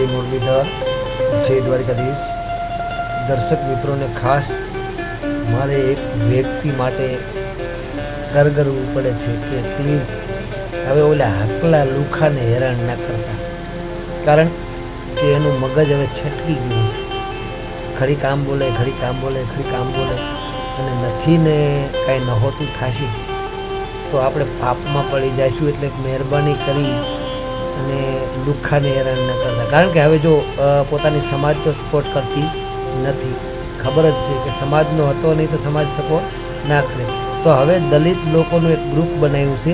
જય મુરલીધર, જય દ્વારકાધીશ. દર્શક મિત્રોને ખાસ મારે એક વ્યક્તિ માટે કરગરવું પડે છે કે પ્લીઝ હવે ઓલા હકલા લુખાને હેરાન ના કરતા. કારણ કે એનું મગજ હવે છટકી ગયું છે. ઘડી કામ બોલે ઘડી કામ બોલે ઘડી કામ બોલે અને નથી ને કાંઈ નહોતું થશે. તો આપણે પાપમાં પડી જઈશું એટલે મહેરબાની કરી અને દુઃખાને હેરાન ન કરતા. કારણ કે હવે જો પોતાની સમાજ તો સપોર્ટ કરતી નથી. ખબર જ છે કે સમાજનો હતો નહીં તો સમાજ સપોર્ટ ના કરે તો હવે દલિત લોકોનું એક ગ્રુપ બનાવ્યું છે.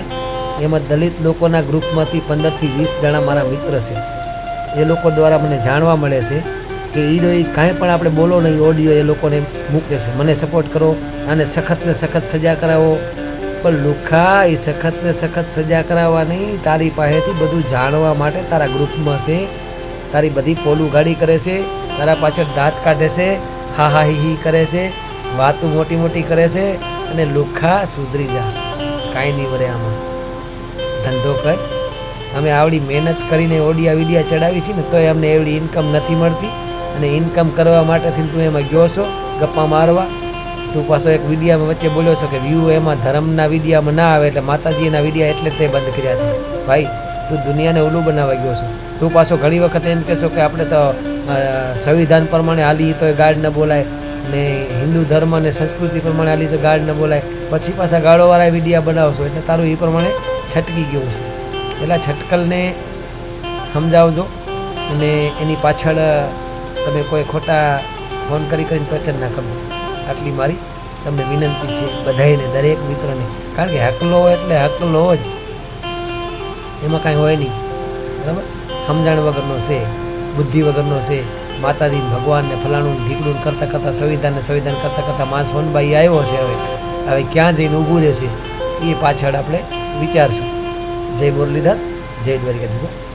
એમાં દલિત લોકોના ગ્રુપમાંથી પંદરથી વીસ જણા મારા મિત્ર છે. એ લોકો દ્વારા મને જાણવા મળે છે કે હીરો એ કાંઈ પણ આપણે બોલો નહીં, ઓડિયો એ લોકોને મૂકે છે. મને સપોર્ટ કરો અને સખતને સખત સજા કરાવો. પણ લુખા, એ સખત ને સખત સજા કરાવવાની, તારી પાસેથી બધું જાણવા માટે તારા ગ્રુપમાં છે. તારી બધી પોલું ગાડી કરે છે, તારા પાછળ દાંત કાઢે છે, હા હા, હી હી કરે છે, વાતું મોટી મોટી કરે છે અને લુખા સુધરી જા. કાંઈ નહીં વરે આમાં. ધંધો કર. અમે આવડી મહેનત કરીને ઓડિયા વિડિયા ચડાવી છે ને તોય અમને એવડી ઇન્કમ નથી મળતી. અને ઇન્કમ કરવા માટેથી તું એમાં ગયો છો, ગપ્પા મારવા. તું પાછો એક વિડીયામાં વચ્ચે બોલ્યો છો કે વ્યૂ એમાં ધર્મના વિડીયામાં ના આવે એટલે માતાજીના વિડીયા એટલે તે બંધ કર્યા છે. ભાઈ, તું દુનિયાને ઓલું બનાવવા ગયો છો. તું પાછો ઘણી વખત એમ કહેશો કે આપણે તો સંવિધાન પ્રમાણે હાલી તો એ ગાઢ ન બોલાય ને હિન્દુ ધર્મ અને સંસ્કૃતિ પ્રમાણે હાલી તો ગાઢ ન બોલાય. પછી પાછા ગાળોવાળા વિડીયા બનાવશો એટલે તારું એ પ્રમાણે છટકી ગયું છે. એટલે છટકલને સમજાવજો અને એની પાછળ તમે કોઈ ખોટા ફોન કરી કરીને પ્રચન ના કરજો. આટલી મારી તમને વિનંતી છે બધાને દરેક મિત્રને. કારણ કે હકલો એટલે હકલો જ. એમાં કાંઈ હોય નહીં. બરાબર? સમજણ વગરનો છે, બુદ્ધિ વગરનો છે. માતાજી ભગવાનને, ફલાણું ઢીકડું કરતાં કરતાં સંવિધાનને સંવિધાન કરતાં કરતાં માં સોનબાઈ આવ્યો છે હવે. હવે ક્યાં જઈને ઊભું રહેશે એ પાછળ આપણે વિચારશું. જય મુરલીધર, જય દ્વારિકાધીશ.